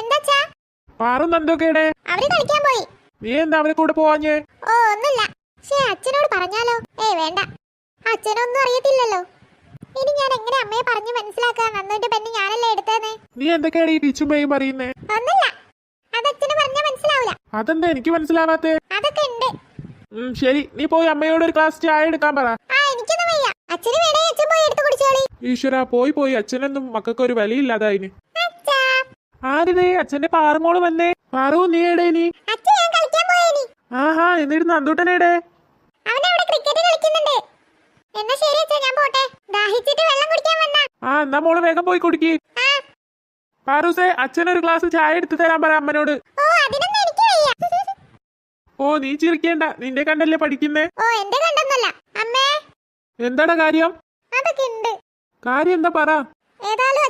എന്താച്ചാ? പാറും നന്ദൊക്കെയുടെ അവർ കളിക്കാൻ പോയി. നീ എന്താ അവരെ കൂടെ പോവാഞ്ഞേ? ഓ ഒന്നുമില്ല. പക്ഷേ അച്ഛനോട് പറഞ്ഞാലോ? ഏ വേണ്ട. അച്ഛനൊന്നും അറിയത്തില്ലല്ലോ. ഇനി ഞാൻ എങ്ങനെ അമ്മയെ പറഞ്ഞു മനസ്സിലാക്കാൻ നന്ദുവിന്റെ പെണ്ണ് ഞാനല്ലേ എടുത്തതെന്ന്? നീ എന്തൊക്കെയാണ് ഈ ടീച്ചുമ്മയും പറയുന്നേ? ഒന്നുമില്ല. അത് അച്ഛന് പറഞ്ഞാൽ മനസ്സിലാവൂല. അതെന്താ എനിക്ക് മനസ്സിലാവാത്തെ? അതൊക്കെ ഉണ്ട്. ഉം, ശരി. നീ പോയി അമ്മയോട് ഒരു ഗ്ലാസ് ചായ എടുക്കാൻ പറ. ആ എനിക്കൊന്നും വയ്യ. അച്ഛന് വേണേ അച്ഛൻ പോയി എടുത്ത് കുടിച്ചോളി. ഈശ്വര പോയി പോയി. അച്ഛനൊന്നും മക്കൾക്ക് ഒരു വിലയില്ലാതായിന്. ആരിതേ? അച്ഛന്റെ പാറുമോൾ വന്നേ. പാറു നീ എടേ നീ ആഹാ എന്നിട്ട് നന്ദൂട്ടനേടെ ആ എന്നാ മോൾ വേഗം പോയി കുടിക്ക്. പാറൂസേ അച്ഛനൊരു ഗ്ലാസ് ചായ എടുത്തു തരാൻ പറ അമ്മനോട്. ഓ നീ ചിരിക്കേണ്ട. നിന്റെ കണ്ടല്ലേ പഠിക്കുന്നേ? എന്താടാ കാര്യം? കാര്യം എന്താ പറ? ഏതായാലും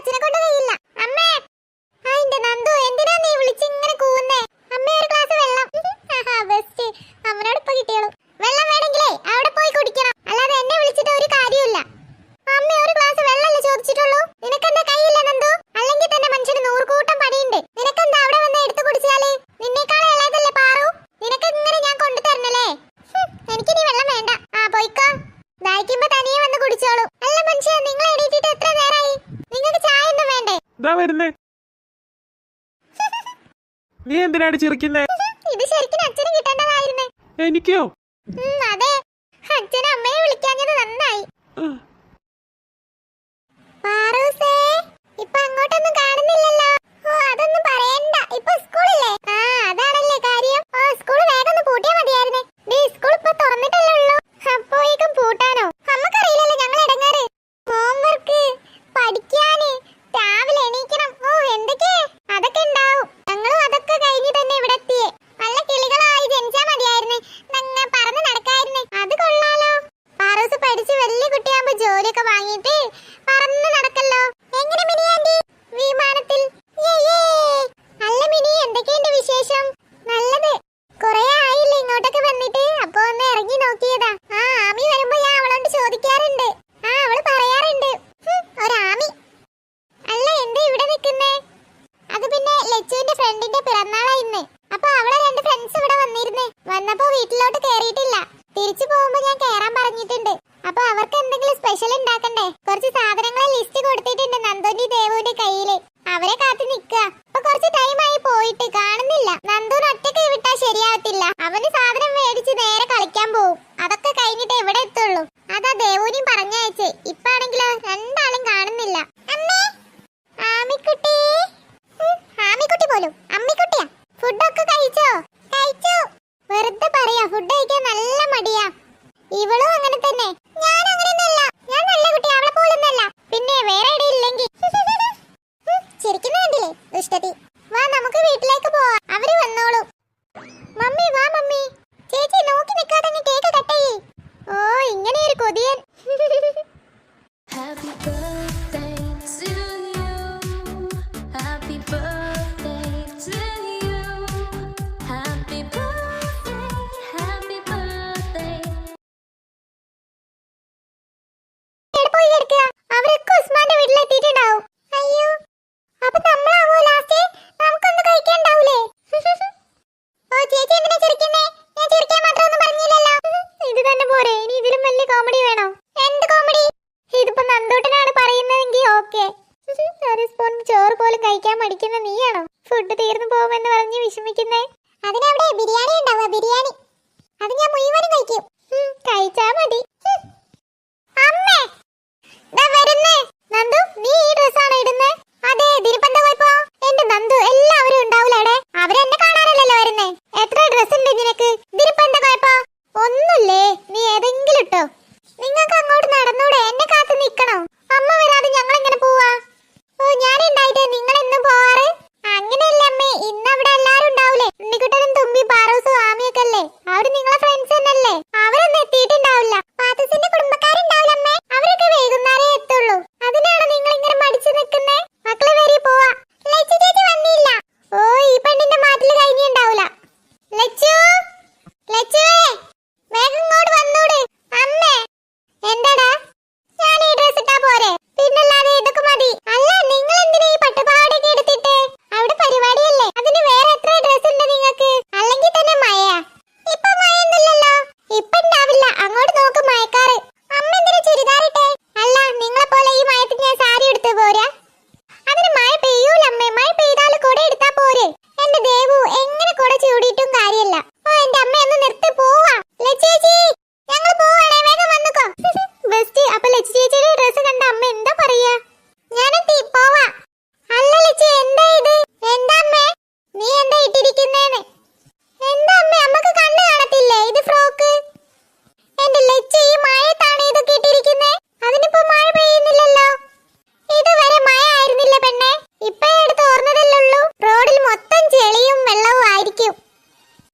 കിട്ടിയോളൂ. വെള്ളം വേണമെങ്കിലേ അവിടെ പോയി കുടിക്കണം. അല്ലാതെ എന്നെ വിളിച്ചിട്ട് ഒരു കാര്യമില്ല അമ്മ ഒരു ഗ്ലാസ് വെള്ളമല്ലേ ചോദിച്ചിട്ടുള്ളൂ? നിനക്കെന്താ കൈയില്ല നന്ദു? അല്ലെങ്കിൽ തന്നെ മനുഷ്യന് നൂറുകൂട്ടം പണിയുണ്ട്. നിനക്കെന്താ അവിടെ വന്ന് എടുത്തു കുടിച്ചാൽ? നിന്നേക്കാളെ ഇളയതല്ലേ പാറു? നിനക്ക് ഇങ്ങനെ ഞാൻ കൊണ്ടു തരണല്ലേ? എനിക്ക് നീ വെള്ളം വേണ്ട. ആ പോയിക്കോ. ദാഹിക്കുമ്പോ തനിയെ വന്ന് കുടിച്ചോളൂ. അല്ല മനുഷ്യ നിങ്ങൾ എണീറ്റിട്ട് എത്ര നേരായി? നിങ്ങൾക്ക് ചായ ഒന്നും വേണ്ടേ? ഇതാ വരുന്നേ. നീ എന്തിനാണ് ചിരിക്കുന്നേ ഇത് ശരിക്കും അച്ഛന് കിട്ടേണ്ടതായിരുന്നേ എനിക്കോ? അതെ. അച്ഛൻ അമ്മയെ വിളിക്കാഞ്ഞത് നന്നായി. ഇപ്പൊ അങ്ങോട്ടൊന്നും കാണുന്നില്ലല്ലോ. ഓ അതൊന്നും പറയണ്ട. ഇപ്പൊ സ്കൂളില്ലേ കുറച്ച് സാധനങ്ങളെ ലിസ്റ്റ് കൊടുത്തിട്ടുണ്ട് നന്ദുന്റെ ദേവുവിന്റെ കയ്യിൽ. അവരെ കാത്തു നിക്കുക അപ്പൊ കുറച്ച് ടൈം ആയി പോയിട്ട് കാണുന്നില്ല. നന്ദുന് ഒറ്റയ്ക്ക് വിട്ടാ ശരിയാവത്തില്ല. അവന് സാധനം മേടിച്ച് നേരെ കളിക്കാൻ പോവും. അതൊക്കെ കഴിഞ്ഞിട്ട് എവിടെ എത്തുള്ളൂ. അതാ ദേവുനെയും പറഞ്ഞയച്ചേ. ഇപ്പാണെങ്കിലോ രണ്ടാളും കാണുന്നില്ല. അമ്മേ! ആമിക്കുട്ടി! ആമിക്കുട്ടി അമ്മിക്കുട്ടിയാ? കഴിച്ചു. വെറുതെ പറയാ ഫുഡ് കഴിക്കാൻ നല്ല മടിയാ. ഇവളും ഫുഡ് തീർന്നു പോകുമെന്ന് പറഞ്ഞ് വിഷമിക്കുന്നേ. അതിനവിടെ ബിരിയാണി ഉണ്ടാവുക ബിരിയാണി. അത് ഞാൻ മുഴുവനും കഴിക്കും. കഴിച്ചാ മതി. അമ്മേ വരുന്നേ. നന്ദു നീ ഈ ഡ്രസ്സാണോ ഇടുന്നേ? അതെ ഇതിനിപ്പെന്താ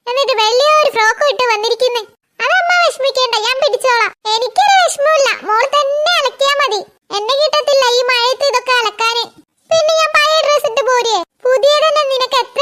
എന്നിട്ട് വലിയൊരു ഫ്രോക്കും ഇട്ട് വന്നിരിക്കുന്നു. അതമ്മ വിഷമിക്കേണ്ട ഞാൻ പിടിച്ചോളാം. എനിക്കൊരു വിഷമമില്ല മോൾ തന്നെ അലക്കിയാ മതി. എന്നെ കിട്ടത്തില്ല ഈ മഴയത്ത് ഇതൊക്കെ അലക്കാന്. പിന്നെ ഞാൻ പഴയ ഡ്രസ് ഇട്ട് പോരേ പുതിയതന്നെ നിനക്ക് എത്ര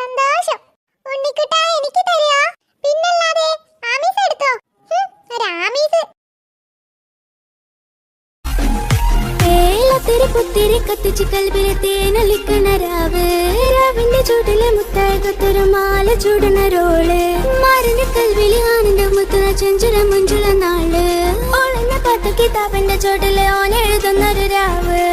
സന്തോഷം. ഉണ്ണിക്കുട്ട എനിക്ക് തരുക പിന്നല്ലാതെ ആമീസ് എടുത്തോ? ഒരു ആമീസ്. ഏലത്തിരി പുത്തിരി കത്തിച്ച് കൽബിലെ തേനൊലിക്കണ രാവ്. രാവിന്റെ ചൂടിലെ മുത്തായി കൊത്തൊരു മാല ചൂടണ റോൾ മാറിന്റെ കൽവിലെ ആനന്ദ മുത്തുന ചെഞ്ചുര മുഞ്ചുര നാൾ. ഒളിഞ്ഞ പാട്ട് കിതാബിന്റെ ചോട്ടിലെ ഓനെഴുതുന്നൊരു രാവ്.